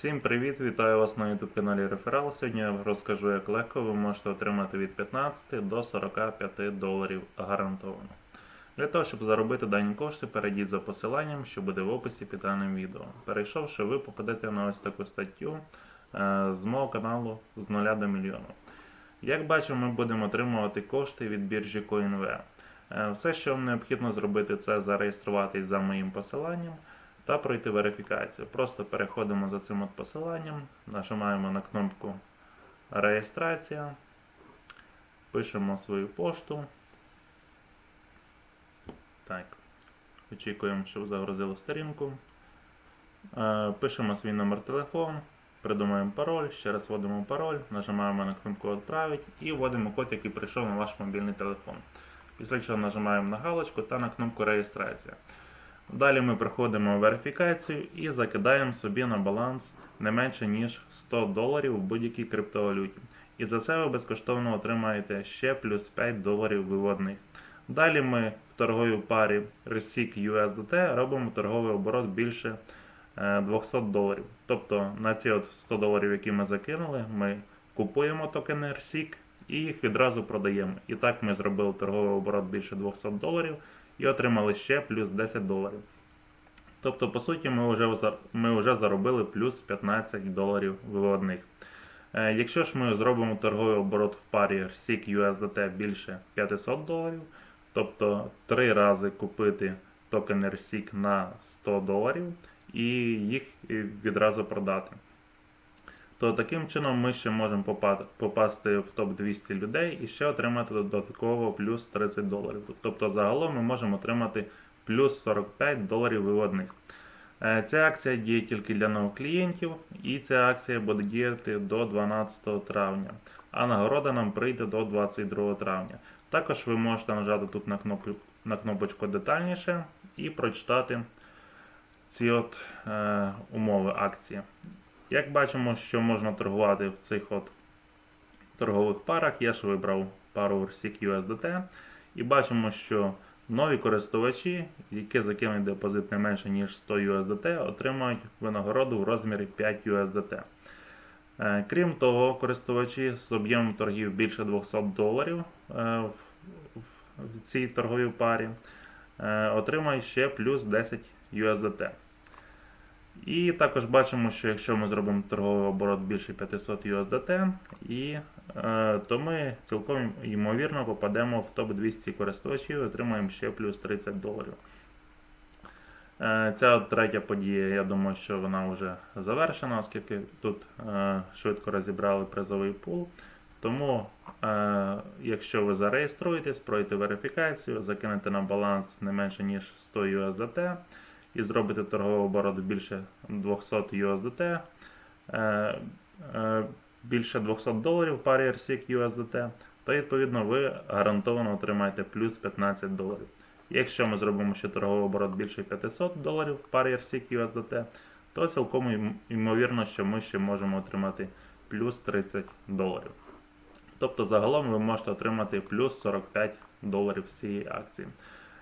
Всім привіт! Вітаю вас на YouTube каналі Реферал. Сьогодні я розкажу, як легко ви можете отримати від 15 до 45 доларів гарантовано. Для того, щоб заробити дані кошти, перейдіть за посиланням, що буде в описі під даним відео. Перейшовши, ви попадете на ось таку статтю е, з мого каналу з 0 до мільйону. Як бачимо, ми будемо отримувати кошти від біржі CoinV. Е, Все, що вам необхідно зробити, це зареєструватись за моїм посиланням та пройти верифікацію. Просто переходимо за цим от посиланням, нажимаємо на кнопку Реєстрація, пишемо свою пошту. Так, очікуємо, щоб загрузило сторінку. Е, Пишемо свій номер телефону, придумаємо пароль, ще раз вводимо пароль, нажимаємо на кнопку Відправить і вводимо код, який прийшов на ваш мобільний телефон. Після чого нажимаємо на галочку та на кнопку Реєстрація. Далі ми проходимо верифікацію і закидаємо собі на баланс не менше ніж 100 доларів в будь-якій криптовалюті. І за це ви безкоштовно отримаєте ще плюс 5 доларів виводних. Далі ми в торговій парі RSIC USDT робимо торговий оборот більше е, 200 доларів. Тобто на ці от 100 доларів, які ми закинули, ми купуємо токени RSIC і їх відразу продаємо. І так ми зробили торговий оборот більше 200 доларів і отримали ще плюс 10 доларів. Тобто, по суті, ми вже, ми вже заробили плюс 15 доларів виводних. Е, Якщо ж ми зробимо торговий оборот в парі RSIC USDT більше 500 доларів, тобто 3 рази купити токен RSIC на 100 доларів і їх відразу продати. То таким чином ми ще можемо попасти в топ 200 людей і ще отримати додатково плюс 30 доларів. Тобто загалом ми можемо отримати плюс 45 доларів виводних. Е, Ця акція діє тільки для нових клієнтів, і ця акція буде діяти до 12 травня, а нагорода нам прийде до 22 травня. Також ви можете нажати тут на, кнопку, на кнопочку детальніше і прочитати ці от е, умови акції. Як бачимо, що можна торгувати в цих от торгових парах, я ж вибрав пару RSIC USDT. І бачимо, що нові користувачі, які закинуть депозит не менше, ніж 100 USDT, отримають винагороду в розмірі 5 USDT. Е, Крім того, користувачі з об'ємом торгів більше 200 доларів е, в- цій торговій парі е, отримають ще плюс 10 USDT. І також бачимо, що якщо ми зробимо торговий оборот більше 500 USDT, і, е, то ми цілком ймовірно попадемо в топ-200 користувачів і отримаємо ще плюс 30 доларів. Е, Ця третя подія, я думаю, що вона вже завершена, оскільки тут е, швидко розібрали призовий пул. Тому, е, якщо ви зареєструєтесь, пройдете верифікацію, закинете на баланс не менше ніж 100 USDT і зробите торговий оборот більше 200 USDT, е, е, більше 200 доларів парі RSIC USDT, то відповідно ви гарантовано отримаєте плюс 15 доларів. Якщо ми зробимо ще торговий оборот більше 500 доларів парі RSIC USDT, то цілком ймовірно, що ми ще можемо отримати плюс 30 доларів. Тобто загалом ви можете отримати плюс 45 доларів з цієї акції.